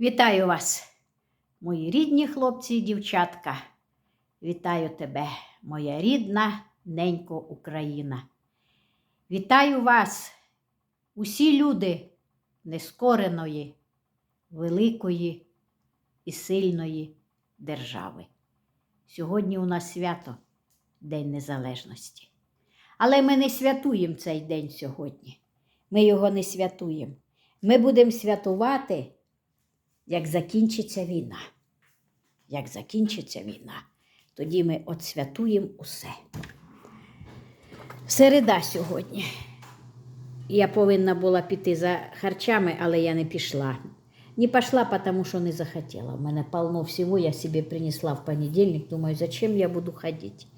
Вітаю вас, мої рідні хлопці і дівчатка. Вітаю тебе, моя рідна ненько Україна. Вітаю вас, усі люди нескореної, великої і сильної держави. Сьогодні у нас свято День Незалежності. Але ми не святуємо цей день сьогодні. Ми його не святуємо. Ми будемо святувати як закінчиться війна. Як закінчиться війна, тоді ми отсвятуємо усе. Середа сьогодні. Я повинна була піти за харчами, але я не пішла. Не пошла, потому что не захотела. У меня полно всего, я себе принесла в понедельник. Думаю, зачем я буду ходить?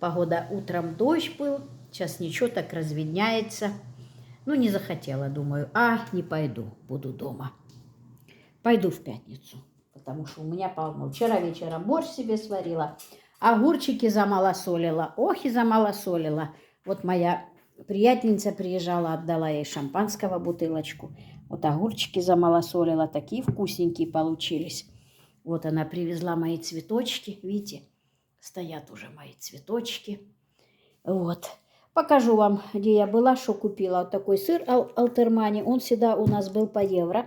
Погода утром дождь был, сейчас ничего так разведняется. Ну, не захотела, думаю, а, не пойду, буду дома. Пойду в пятницу, потому что у меня полно. Вчера вечером борщ себе сварила, огурчики замалосолила. Ох, и замалосолила. Вот моя приятельница приезжала, отдала ей шампанского бутылочку. Вот огурчики замалосолила, такие вкусненькие получились. Вот она привезла мои цветочки, видите, стоят уже мои цветочки. Вот. Покажу вам, где я была, что купила. Вот такой сыр Ал- Алтермани. Он всегда у нас был по евро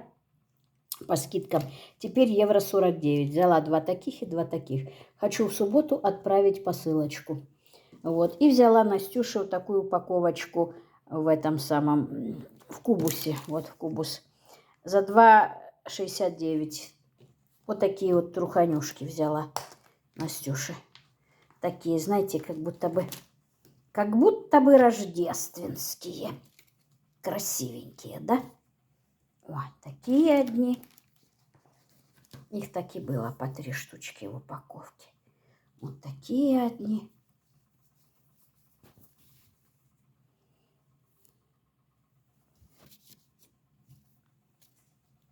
по скидкам. Теперь евро 49. Взяла два таких и два таких. Хочу в субботу отправить посылочку. Вот. И взяла Настюше вот такую упаковочку в этом самом, в кубусе. Вот в кубус. За 2,69. Вот такие вот труханюшки взяла Настюше. Такие, знаете, как будто бы, как будто бы рождественские. Красивенькие, да? Ой, такие одни. Их так и было по три штучки в упаковке. Вот такие одни.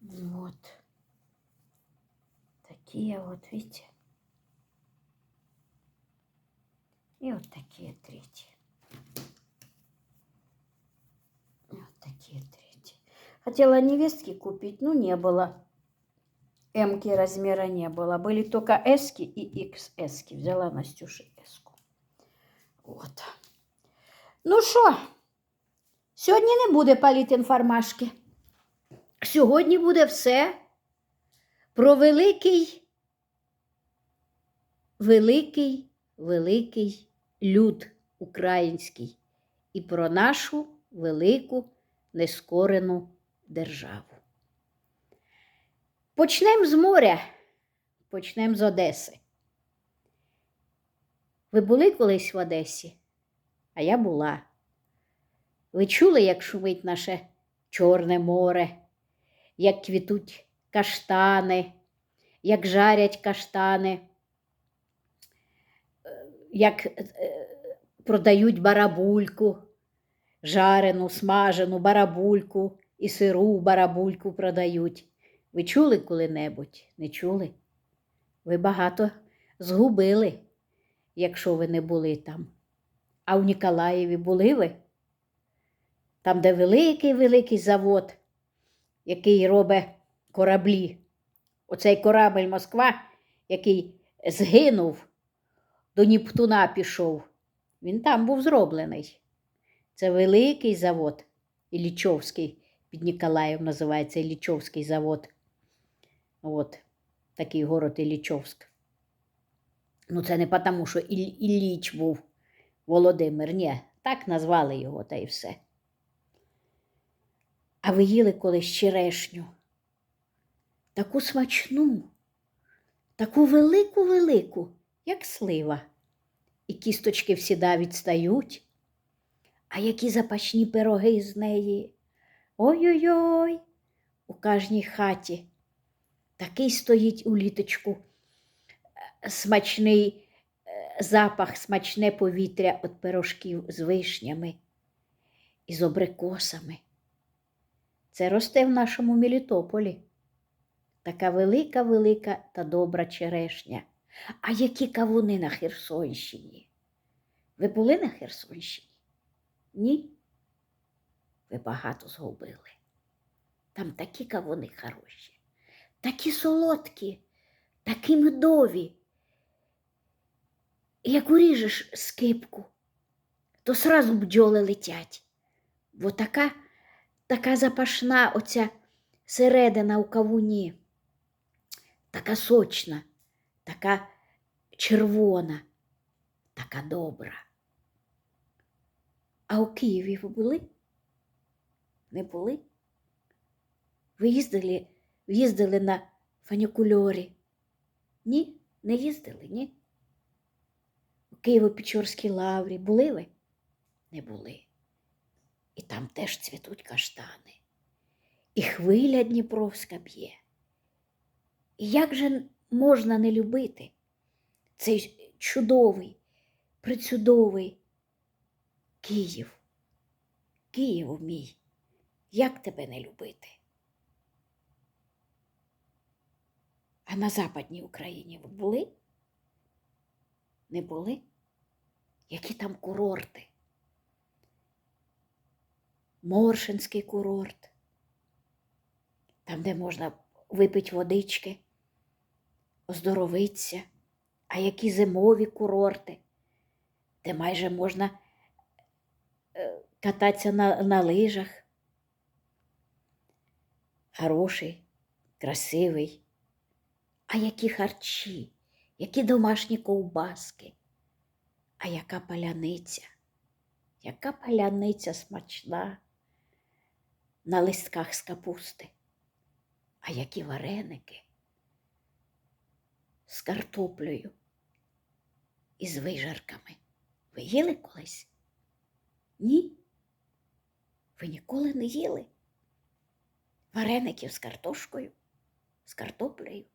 Вот. Такие вот, видите? И вот такие третьи. И вот такие третьи. Хотела невестки купить, но не было. М-ки размера не было. Были только S и XS. Взяла Настюше S. Вот. Ну що, сьогодні не буде політінформашки. Сьогодні буде все про великий, великий, великий люд український і про нашу велику нескорену державу. Почнемо з моря, почнемо з Одеси. Ви були колись в Одесі? А я була. Ви чули, як шумить наше Чорне море, як квітуть каштани, як жарять каштани, як е, продають барабульку, жарену, смажену барабульку і сиру барабульку продають. Ви чули коли-небудь? Не чули? Ви багато згубили, якщо ви не були там. А в Ніколаєві були ви? Там, де великий-великий завод, який робить кораблі. Оцей корабель Москва, який згинув, до Нептуна пішов. Він там був зроблений. Це великий завод, Іллічовський, під Ніколаєм називається Іллічовський завод. От, такий город Іллічовськ. Ну, це не тому, що Іль- Ілліч був Володимир, ні, так назвали його та й все. А ви їли колись черешню? Таку смачну, таку велику-велику, як слива. І кісточки всіда відстають. А які запашні пироги з неї. Ой-ой-ой, у кожній хаті. Такий стоїть у літочку е, смачний е, запах, смачне повітря від пирожків з вишнями і з абрикосами. Це росте в нашому Мелітополі. Така велика, велика та добра черешня. А які кавуни на Херсонщині? Ви були на Херсонщині? Ні? Ви багато згубили. Там такі кавуни хороші, такі солодкі, такі медові. Як уріжеш скипку, то сразу бджоли летять. Бо така, така запашна оця середина у кавуні, така сочна, така червона, така добра. А у Києві ви були? Не були? Ви їздили, їздили на фанікульорі? Ні, не їздили, ні? У Києво-Печорській лаврі були ви? Не були. І там теж цвітуть каштани. І хвиля Дніпровська б'є. І як же можна не любити цей чудовий, причудовий Київ? Київ мій, як тебе не любити? А на Западній Україні ви були? Не були? Які там курорти? Моршинський курорт, там, де можна випити водички, оздоровитися, а які зимові курорти, де майже можна е, кататися на, на лижах. Хороший, красивий. А які харчі, які домашні ковбаски, а яка паляниця, яка паляниця смачна на листках з капусти, а які вареники з картоплею і з вижарками. Ви їли колись? Ні? Ви ніколи не їли? Вареників з картошкою, з картоплею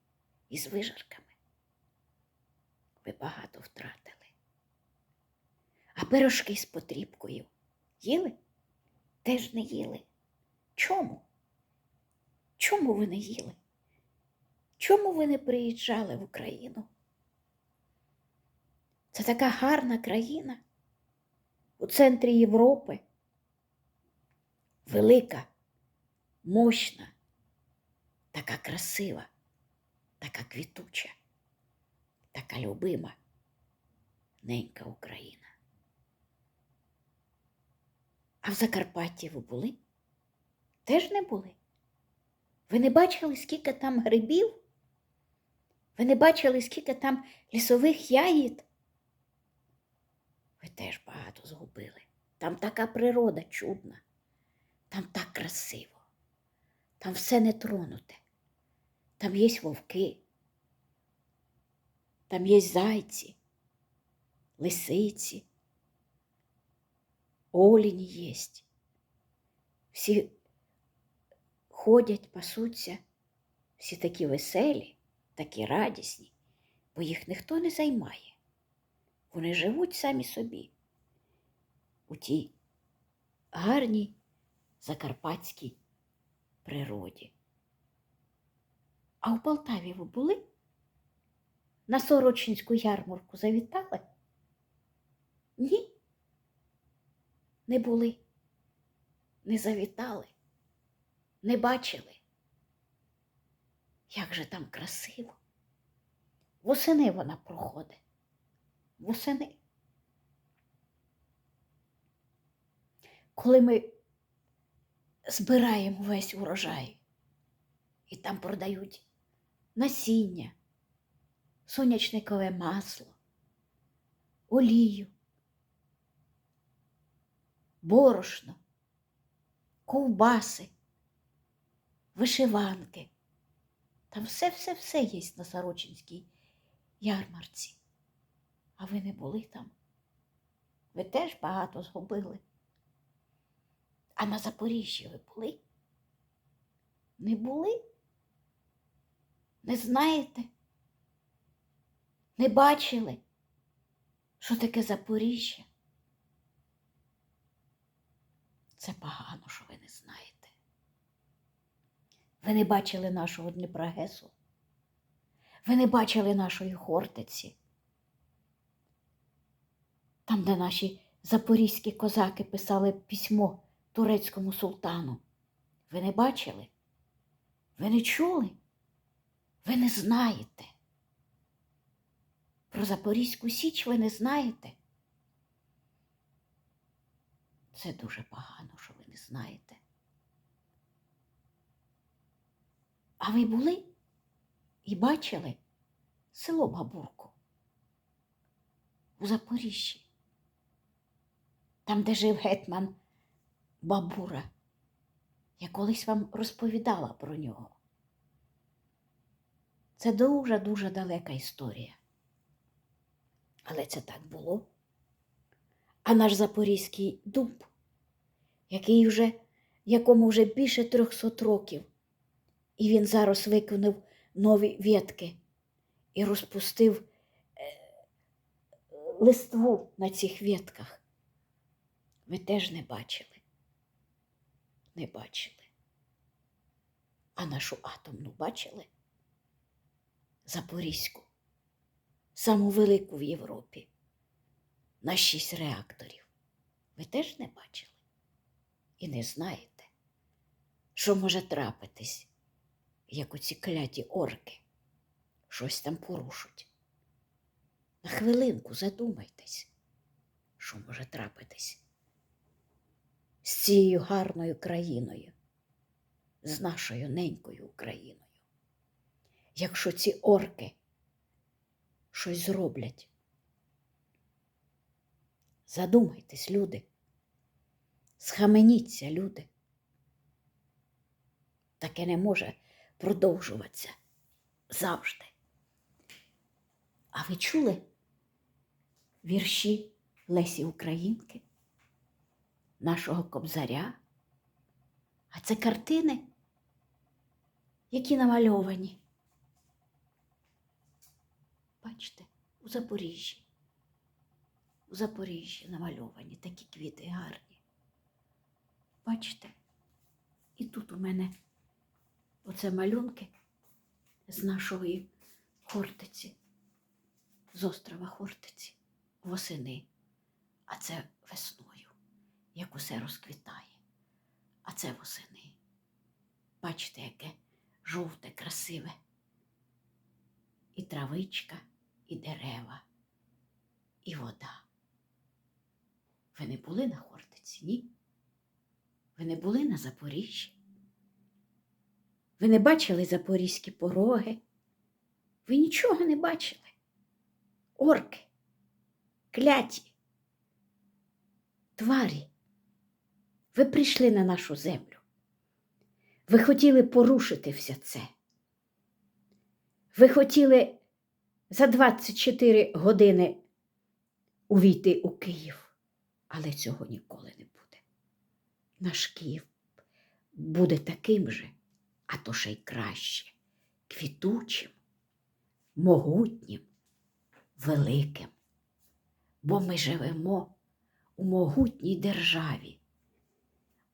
і з вижарками. Ви багато втратили. А пирожки з потрібкою їли? Теж не їли. Чому? Чому ви не їли? Чому ви не приїжджали в Україну? Це така гарна країна у центрі Європи. Велика, мощна, така красива, така квітуча, така любима, ненька Україна. А в Закарпатті ви були? Теж не були? Ви не бачили, скільки там грибів? Ви не бачили, скільки там лісових ягід? Ви теж багато згубили. Там така природа чудна, там так красиво, там все не тронуте. Там є вовки, там є зайці, лисиці, олені єсть. Всі ходять, пасуться, всі такі веселі, такі радісні, бо їх ніхто не займає. Вони живуть самі собі у тій гарній закарпатській природі. А у Полтаві ви були? На Сорочинську ярмарку завітали? Ні? Не були, не завітали, не бачили. Як же там красиво. Восени вона проходить. Восени. Коли ми збираємо весь урожай, і там продають насіння, сонячникове масло, олію, борошно, ковбаси, вишиванки. Там все-все-все є на Сорочинській ярмарці. А ви не були там? Ви теж багато згубили. А на Запоріжжі ви були? Не були? Не знаєте? Не бачили, що таке Запоріжжя? Це погано, що ви не знаєте. Ви не бачили нашого Дніпра Гесу. Ви не бачили нашої Хортиці. Там, де наші запорізькі козаки писали письмо турецькому султану. Ви не бачили? Ви не чули? Ви не знаєте. Про Запорізьку Січ ви не знаєте. Це дуже погано, що ви не знаєте. А ви були і бачили село Бабурку у Запоріжжі, там, де жив гетьман Бабура. Я колись вам розповідала про нього. Це дуже-дуже далека історія. Але це так було. А наш Запорізький дуб, який вже, якому вже більше трьохсот років, і він зараз виконав нові ветки і розпустив е, листву на цих ветках. Ви теж не бачили. Не бачили. А нашу атомну бачили? Запорізьку, саму велику в Європі, на шість реакторів. Ви теж не бачили і не знаєте, що може трапитись, як оці кляті орки щось там порушуть. На хвилинку задумайтесь, що може трапитись з цією гарною країною, з нашою ненькою Україною. Якщо ці орки щось зроблять. Задумайтесь, люди. Схаменіться, люди. Таке не може продовжуватися завжди. А ви чули вірші Лесі Українки, нашого кобзаря? А це картини, які намальовані. Бачите, у Запоріжжі. У Запоріжжі намальовані такі квіти гарні. Бачите? І тут у мене оце малюнки з нашої Хортиці, з острова Хортиці, восени. А це весною, як усе розквітає. А це восени. Бачите, яке жовте, красиве. І травичка, і дерева, і вода. Ви не були на Хортиці, ні? Ви не були на Запоріжжі? Ви не бачили запорізькі пороги? Ви нічого не бачили? Орки, кляті, тварі. Ви прийшли на нашу землю. Ви хотіли порушити все це. Ви хотіли за 24 години увійти у Київ, але цього ніколи не буде. Наш Київ буде таким же, а то ще й краще, квітучим, могутнім, великим. Бо ми живемо у могутній державі.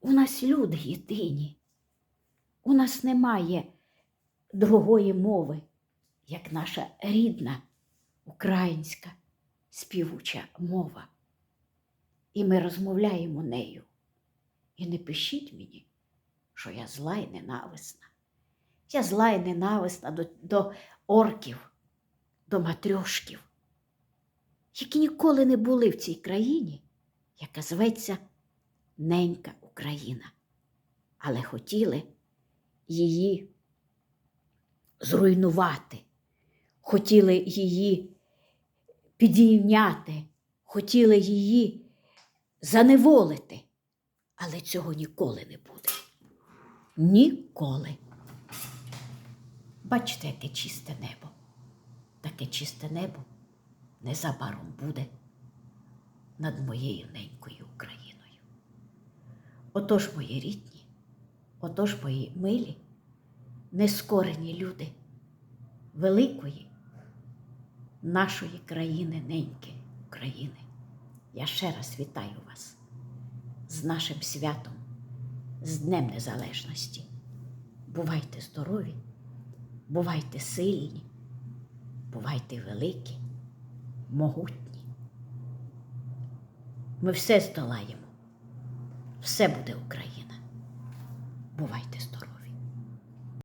У нас люди єдині. У нас немає другої мови, як наша рідна українська співуча мова. І ми розмовляємо нею. І не пишіть мені, що я зла і ненависна. Я зла і ненависна до, до орків, до матрьошків, які ніколи не були в цій країні, яка зветься Ненька Україна, але хотіли її зруйнувати, хотіли її підійняти, хотіли її заневолити, але цього ніколи не буде. Ніколи. Бачите, яке чисте небо. Таке чисте небо незабаром буде над моєю ненькою. Отож, мої рідні, отож, мої милі, нескорені люди великої нашої країни, неньки України. Я ще раз вітаю вас з нашим святом, з Днем Незалежності. Бувайте здорові, бувайте сильні, бувайте великі, могутні. Ми все здолаємо. Все буде Україна. Бувайте здорові!